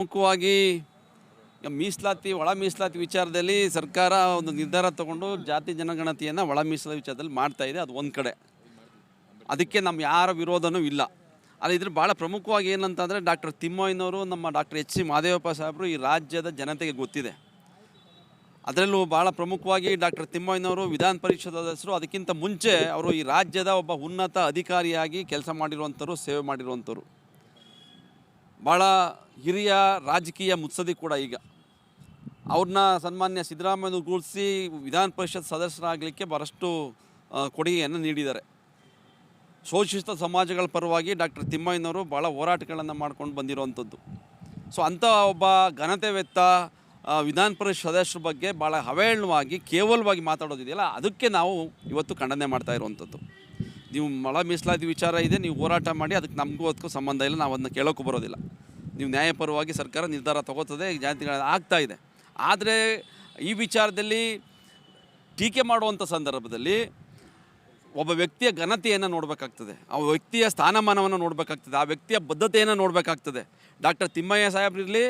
ಪ್ರಮುಖವಾಗಿ ಮೀಸಲಾತಿ, ಒಳ ಮೀಸಲಾತಿ ವಿಚಾರದಲ್ಲಿ ಸರ್ಕಾರ ಒಂದು ನಿರ್ಧಾರ ತಗೊಂಡು ಜಾತಿ ಜನಗಣತಿಯನ್ನು ಒಳ ಮೀಸಲಾತಿ ವಿಚಾರದಲ್ಲಿ ಮಾಡ್ತಾ ಇದೆ. ಅದು ಒಂದು ಕಡೆ. ಅದಕ್ಕೆ ನಮ್ಮ ಯಾರ ವಿರೋಧನೂ ಇಲ್ಲ. ಆದರೆ ಇದ್ರ ಭಾಳ ಪ್ರಮುಖವಾಗಿ ಏನಂತಂದರೆ ಡಾಕ್ಟರ್ ತಿಮ್ಮಯ್ಯನವರು, ನಮ್ಮ ಡಾಕ್ಟರ್ ಎಚ್ ಸಿ ಮಹದೇವಪ್ಪ ಸಾಹೇಬರು ಈ ರಾಜ್ಯದ ಜನತೆಗೆ ಗೊತ್ತಿದೆ. ಅದರಲ್ಲೂ ಭಾಳ ಪ್ರಮುಖವಾಗಿ ಡಾಕ್ಟರ್ ತಿಮ್ಮಯ್ಯನವರು ವಿಧಾನ ಪರಿಷತ್ ಸದಸ್ಯರು, ಅದಕ್ಕಿಂತ ಮುಂಚೆ ಅವರು ಈ ರಾಜ್ಯದ ಒಬ್ಬ ಉನ್ನತ ಅಧಿಕಾರಿಯಾಗಿ ಕೆಲಸ ಮಾಡಿರುವಂಥವ್ರು ಸೇವೆ ಮಾಡಿರುವಂಥವ್ರು ಭಾಳ ಹಿರಿಯ ರಾಜಕೀಯ ಮುತ್ಸದಿ ಕೂಡ ಈಗ. ಅವ್ರನ್ನ ಸನ್ಮಾನ್ಯ ಸಿದ್ದರಾಮಯ್ಯ ಗುರುತಿಸಿ ವಿಧಾನ ಪರಿಷತ್ ಸದಸ್ಯರಾಗಲಿಕ್ಕೆ ಭಾಳಷ್ಟು ಕೊಡುಗೆಯನ್ನು ನೀಡಿದ್ದಾರೆ. ಶೋಷಿತ ಸಮಾಜಗಳ ಪರವಾಗಿ ಡಾಕ್ಟರ್ ತಿಮ್ಮಯ್ಯನವರು ಭಾಳ ಹೋರಾಟಗಳನ್ನು ಮಾಡ್ಕೊಂಡು ಬಂದಿರುವಂಥದ್ದು. ಸೊ, ಅಂಥ ಒಬ್ಬ ಘನತೆವೆತ್ತ ವಿಧಾನ ಪರಿಷತ್ ಸದಸ್ಯರ ಬಗ್ಗೆ ಭಾಳ ಹವೇಳವಾಗಿ ಕೇವಲವಾಗಿ ಮಾತಾಡೋದಿದೆಯಲ್ಲ, ಅದಕ್ಕೆ ನಾವು ಇವತ್ತು ಖಂಡನೆ ಮಾಡ್ತಾ ಇರುವಂಥದ್ದು. ನೀವು ಮಳ ಮೀಸಲಾತಿ ವಿಚಾರ ಇದೆ, ನೀವು ಹೋರಾಟ ಮಾಡಿ, ಅದಕ್ಕೆ ನಮಗೂ ಅದಕ್ಕೂ ಸಂಬಂಧ ಇಲ್ಲ ನಾವು ಅದನ್ನ ಕೇಳೋಕ್ಕೂ ಬರೋದಿಲ್ಲ. ನೀವು ನ್ಯಾಯಪರವಾಗಿ ಸರ್ಕಾರ ನಿರ್ಧಾರ ತಗೋತದೆ ಜಾತಿಗಳ ಆಗ್ತಾ ಇದೆ. ಆದರೆ ಈ ವಿಚಾರದಲ್ಲಿ ಟೀಕೆ ಮಾಡುವಂಥ ಸಂದರ್ಭದಲ್ಲಿ ಒಬ್ಬ ವ್ಯಕ್ತಿಯ ಘನತೆಯನ್ನು ನೋಡಬೇಕಾಗ್ತದೆ, ಆ ವ್ಯಕ್ತಿಯ ಸ್ಥಾನಮಾನವನ್ನು ನೋಡಬೇಕಾಗ್ತದೆ, ಆ ವ್ಯಕ್ತಿಯ ಬದ್ಧತೆಯನ್ನು ನೋಡಬೇಕಾಗ್ತದೆ. ಡಾಕ್ಟರ್ ತಿಮ್ಮಯ್ಯ ಸಾಹೇಬ್ರಿರಲಿ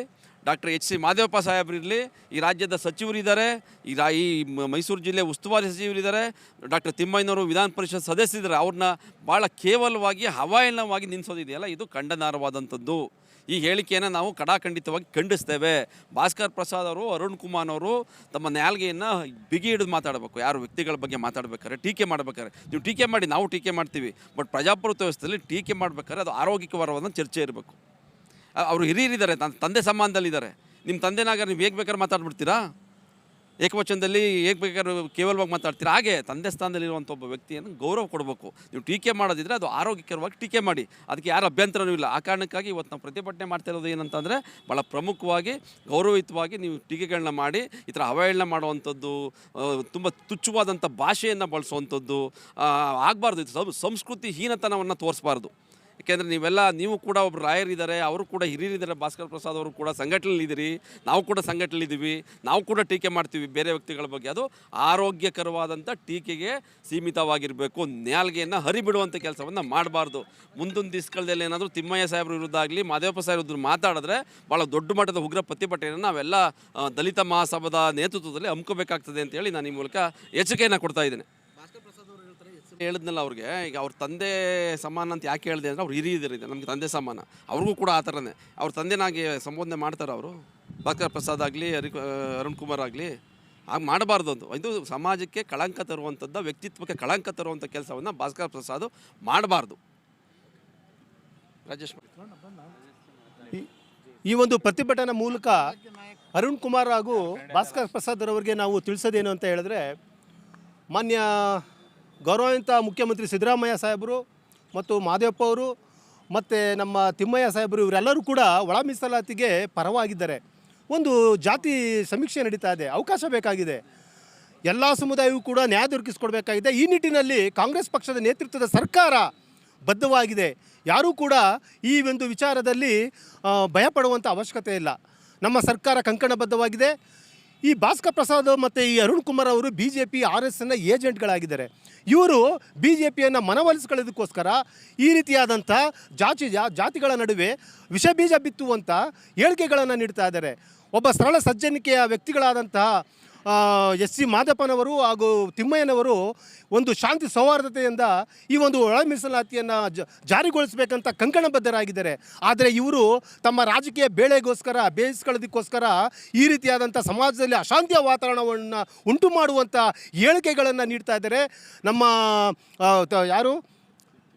ಡಾಕ್ಟರ್ ಎಚ್ ಸಿ ಮಾದೇವಪ್ಪ ಸಾಹೇಬರಿರಲಿ ಈ ರಾಜ್ಯದ ಸಚಿವರಿದ್ದಾರೆ ಈ ರಾ ಈ ಮೈಸೂರು ಜಿಲ್ಲೆ ಉಸ್ತುವಾರಿ ಸಚಿವರಿದ್ದಾರೆ ಡಾಕ್ಟರ್ ತಿಮ್ಮಯ್ಯನವರು ವಿಧಾನ ಪರಿಷತ್ ಸದಸ್ಯರಿದ್ದಾರೆ ಅವ್ರನ್ನ ಭಾಳ ಕೇವಲವಾಗಿ ಹವಾಯಲವಾಗಿ ನಿಲ್ಲಿಸೋದಿದೆಯಲ್ಲ ಇದು ಖಂಡನಾರ್ಹವಾದಂಥದ್ದು ಈ ಹೇಳಿಕೆಯನ್ನು ನಾವು ಕಡಾಖಂಡಿತವಾಗಿ ಖಂಡಿಸ್ತೇವೆ. ಭಾಸ್ಕರ್ ಪ್ರಸಾದ್ ಅವರು, ಅರುಣ್ ಕುಮಾರ್ ಅವರು ತಮ್ಮ ನ್ಯಾಲ್ಗೆಯನ್ನು ಬಿಗಿ ಹಿಡಿದು ಮಾತಾಡಬೇಕು. ಯಾರು ವ್ಯಕ್ತಿಗಳ ಬಗ್ಗೆ ಮಾತಾಡ್ಬೇಕಾದ್ರೆ ಟೀಕೆ ಮಾಡ್ಬೇಕಾದ್ರೆ. ನೀವು ಟೀಕೆ ಮಾಡಿ, ನಾವು ಟೀಕೆ ಮಾಡ್ತೀವಿ. ಬಟ್ ಪ್ರಜಾಪ್ರಭುತ್ವ ವ್ಯವಸ್ಥೆಯಲ್ಲಿ ಟೀಕೆ ಮಾಡ್ಬೇಕಾದ್ರೆ ಅದು ಆರೋಗ್ಯಕರವಾದ ಚರ್ಚೆ ಇರಬೇಕು. ಅವರು ಹಿರಿಯರಿದ್ದಾರೆ ತನ್ನ ತಂದೆ ಸಮಾನದಲ್ಲಿದ್ದಾರೆ ನಿಮ್ಮ ತಂದೆನಾಗ ನೀವು ಹೇಗೆ ಬೇಕಾದ್ರೆ ಮಾತಾಡ್ಬಿಡ್ತೀರಾ? ಏಕವಚನದಲ್ಲಿ ಹೇಗೆ ಬೇಕಾದ್ರೆ ಕೇವಲವಾಗಿ ಮಾತಾಡ್ತೀರಾ? ಹಾಗೆ ತಂದೆ ಸ್ಥಾನದಲ್ಲಿರುವಂಥ ಒಬ್ಬ ವ್ಯಕ್ತಿಯನ್ನು ಗೌರವ ಕೊಡಬೇಕು. ನೀವು ಟೀಕೆ ಮಾಡೋದಿದ್ರೆ ಅದು ಆರೋಗ್ಯಕರವಾಗಿ ಟೀಕೆ ಮಾಡಿ. ಅದಕ್ಕೆ ಯಾರು ಅಭ್ಯಂತರನೂ ಇಲ್ಲ. ಆ ಕಾರಣಕ್ಕಾಗಿ ಇವತ್ತು ನಾವು ಪ್ರತಿಭಟನೆ ಮಾಡ್ತಾ ಇರೋದು ಏನಂತಂದರೆ ಭಾಳ ಪ್ರಮುಖವಾಗಿ, ಗೌರವಯುತವಾಗಿ ನೀವು ಟೀಕೆಗಳನ್ನ ಮಾಡಿ, ಈ ಥರ ಅವಹೇಳನ ಮಾಡುವಂಥದ್ದು ತುಂಬ ತುಚ್ಛವಾದಂಥ ಭಾಷೆಯನ್ನು ಬಳಸುವಂಥದ್ದು ಆಗಬಾರ್ದು. ಸಂಸ್ಕೃತಿ ಹೀನತನವನ್ನು ತೋರಿಸ್ಬಾರ್ದು. ಯಾಕೆಂದರೆ ನೀವೆಲ್ಲ, ನೀವು ಕೂಡ ಒಬ್ಬರು ರಾಯರಿದ್ದಾರೆ ಅವರು ಕೂಡ ಹಿರಿಯರಿದ್ದಾರೆ, ಭಾಸ್ಕರ್ ಪ್ರಸಾದ್ ಅವರು ಕೂಡ ಸಂಘಟನೆಯಲ್ಲಿದ್ದೀರಿ ನಾವು ಕೂಡ ಸಂಘಟನೆಯಲ್ಲಿದ್ದೀವಿ ನಾವು ಕೂಡ ಟೀಕೆ ಮಾಡ್ತೀವಿ ಬೇರೆ ವ್ಯಕ್ತಿಗಳ ಬಗ್ಗೆ. ಅದು ಆರೋಗ್ಯಕರವಾದಂಥ ಟೀಕೆಗೆ ಸೀಮಿತವಾಗಿರಬೇಕು, ನ್ಯಾಲ್ಗೆಯನ್ನು ಹರಿಬಿಡುವಂಥ ಕೆಲಸವನ್ನು ಮಾಡಬಾರ್ದು. ಮುಂದಿನ ದಿಸ್ಕಳದಲ್ಲಿ ಏನಾದರೂ ತಿಮ್ಮಯ್ಯ ಸಾಹೇಬ್ರ ವಿರುದ್ಧ ಆಗಲಿ, ಮಾದೇವಪ್ಪ ಸಾಹೇಬ್ ವಿರುದ್ಧ ಮಾತಾಡಿದ್ರೆ ಭಾಳ ದೊಡ್ಡ ಮಟ್ಟದ ಉಗ್ರ ಪ್ರತಿಭಟನೆಯನ್ನು ನಾವೆಲ್ಲ ದಲಿತ ಮಹಾಸಭಾದ ನೇತೃತ್ವದಲ್ಲಿ ಹಮ್ಕೋಬೇಕಾಗ್ತದೆ ಅಂತೇಳಿ ನಾನು ಈ ಮೂಲಕ ಎಚ್ಚರಿಕೆಯನ್ನು ಕೊಡ್ತಾ ಇದ್ದೇನೆ. ಹೇಳಿದ್ನಲ್ಲ ಅವ್ರಿಗೆ, ಈಗ ಅವ್ರ ತಂದೆ ಸಮಾನ ಅಂತ ಯಾಕೆ ಹೇಳಿದೆ ಅಂದರೆ ಅವ್ರು ಹಿರಿಯರಿದೆ ನಮಗೆ ತಂದೆ ಸಮಾನ. ಅವ್ರಿಗೂ ಕೂಡ ಆ ಥರನೇ. ಅವ್ರ ತಂದೆನಾಗಿ ಸಂಬೋಧನೆ ಮಾಡ್ತಾರೆ ಅವರು? ಭಾಸ್ಕರ್ ಪ್ರಸಾದ್ ಆಗಲಿ, ಹರಿ ಅರುಣ್ ಕುಮಾರ್ ಆಗಲಿ, ಹಾಗೆ ಮಾಡಬಾರ್ದು ಅಂತ. ಇದು ಸಮಾಜಕ್ಕೆ ಕಳಂಕ ತರುವಂಥದ್ದು, ವ್ಯಕ್ತಿತ್ವಕ್ಕೆ ಕಳಂಕ ತರುವಂಥ ಕೆಲಸವನ್ನು ಭಾಸ್ಕರ್ ಪ್ರಸಾದ್ ಮಾಡಬಾರ್ದು. ರಾಜೇಶ್ ಈ- ಒಂದು ಪ್ರತಿಭಟನೆ ಮೂಲಕ ಅರುಣ್ ಕುಮಾರ್ ಹಾಗೂ ಭಾಸ್ಕರ್ ಪ್ರಸಾದ್ ಅವರಿಗೆ ನಾವು ತಿಳಿಸೋದೇನು ಅಂತ ಹೇಳಿದ್ರೆ, ಮಾನ್ಯ ಗೌರವಾನ್ವಿತ ಮುಖ್ಯಮಂತ್ರಿ ಸಿದ್ದರಾಮಯ್ಯ ಸಾಹೇಬರು ಮತ್ತು ಮಾದೇವಪ್ಪ ಅವರು ಮತ್ತು ನಮ್ಮ ತಿಮ್ಮಯ್ಯ ಸಾಹೇಬರು ಇವರೆಲ್ಲರೂ ಕೂಡ ಒಳ ಮೀಸಲಾತಿಗೆ ಪರವಾಗಿದ್ದಾರೆ. ಒಂದು ಜಾತಿ ಸಮೀಕ್ಷೆ ನಡೀತಾ ಇದೆ, ಅವಕಾಶ ಬೇಕಾಗಿದೆ. ಎಲ್ಲ ಸಮುದಾಯವೂ ಕೂಡ ನ್ಯಾಯ ದೊರಕಿಸಿಕೊಡ್ಬೇಕಾಗಿದೆ. ಈ ನಿಟ್ಟಿನಲ್ಲಿ ಕಾಂಗ್ರೆಸ್ ಪಕ್ಷದ ನೇತೃತ್ವದ ಸರ್ಕಾರ ಬದ್ಧವಾಗಿದೆ. ಯಾರೂ ಕೂಡ ಈ ಒಂದು ವಿಚಾರದಲ್ಲಿ ಭಯಪಡುವಂಥ ಅವಶ್ಯಕತೆ ಇಲ್ಲ. ನಮ್ಮ ಸರ್ಕಾರ ಕಂಕಣಬದ್ಧವಾಗಿದೆ. ಈ ಭಾಸ್ಕರ್ ಪ್ರಸಾದ್ ಮತ್ತು ಈ ಅರುಣ್ ಕುಮಾರ್ ಅವರು B J P R S ಎನ್ನ ಏಜೆಂಟ್ಗಳಾಗಿದ್ದಾರೆ. ಇವರು ಬಿ ಜೆ ಪಿಯನ್ನು ಮನವೊಲಿಸ್ಕೊಳ್ಳೋದಕ್ಕೋಸ್ಕರ ಈ ರೀತಿಯಾದಂಥ ಜಾತಿ, ಜಾತಿಗಳ ನಡುವೆ ವಿಷ ಬೀಜ ಬಿತ್ತುವಂಥ ಹೇಳಿಕೆಗಳನ್ನು ನೀಡ್ತಾ ಇದ್ದಾರೆ. ಒಬ್ಬ ಸರಳ ಸಜ್ಜನಿಕೆಯ ವ್ಯಕ್ತಿಗಳಾದಂತಹ ಎಸ್ ಸಿ ಮಾದಪ್ಪನವರು ಹಾಗೂ ತಿಮ್ಮಯ್ಯನವರು ಒಂದು ಶಾಂತಿ ಸೌಹಾರ್ದತೆಯಿಂದ ಈ ಒಂದು ಒಳ ಮೀಸಲಾತಿಯನ್ನು ಜಾರಿಗೊಳಿಸಬೇಕಂತ ಕಂಕಣಬದ್ಧರಾಗಿದ್ದಾರೆ. ಆದರೆ ಇವರು ತಮ್ಮ ರಾಜಕೀಯ ಬೇಳೆಗೋಸ್ಕರ ಬೇಯಿಸ್ಕೊಳ್ಳೋದಕ್ಕೋಸ್ಕರ ಈ ರೀತಿಯಾದಂಥ ಸಮಾಜದಲ್ಲಿ ಅಶಾಂತಿಯ ವಾತಾವರಣವನ್ನು ಉಂಟು ಮಾಡುವಂಥ ಹೇಳಿಕೆಗಳನ್ನು ನೀಡ್ತಾ ಇದ್ದಾರೆ. ನಮ್ಮ ಯಾರು?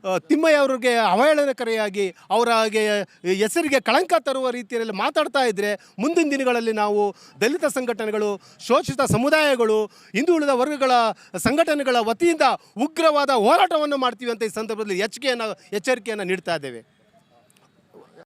ತಿಮ್ಮಯ್ಯ ಅವರಿಗೆ ಅವಹೇಳನಕರೆಯಾಗಿ ಅವರ ಹೆಸರಿಗೆ ಕಳಂಕ ತರುವ ರೀತಿಯಲ್ಲಿ ಮಾತಾಡ್ತಾ ಇದ್ದರೆ ಮುಂದಿನ ದಿನಗಳಲ್ಲಿ ನಾವು ದಲಿತ ಸಂಘಟನೆಗಳು, ಶೋಷಿತ ಸಮುದಾಯಗಳು ಹಿಂದುಳಿದ ವರ್ಗಗಳ ಸಂಘಟನೆಗಳ ವತಿಯಿಂದ ಉಗ್ರವಾದ ಹೋರಾಟವನ್ನು ಮಾಡ್ತೀವಿ ಅಂತ ಈ ಸಂದರ್ಭದಲ್ಲಿ ಎಚ್ಚರಿಕೆಯನ್ನು ಎಚ್ಚರಿಕೆಯನ್ನು ನೀಡ್ತಾ ಇದ್ದೇವೆ.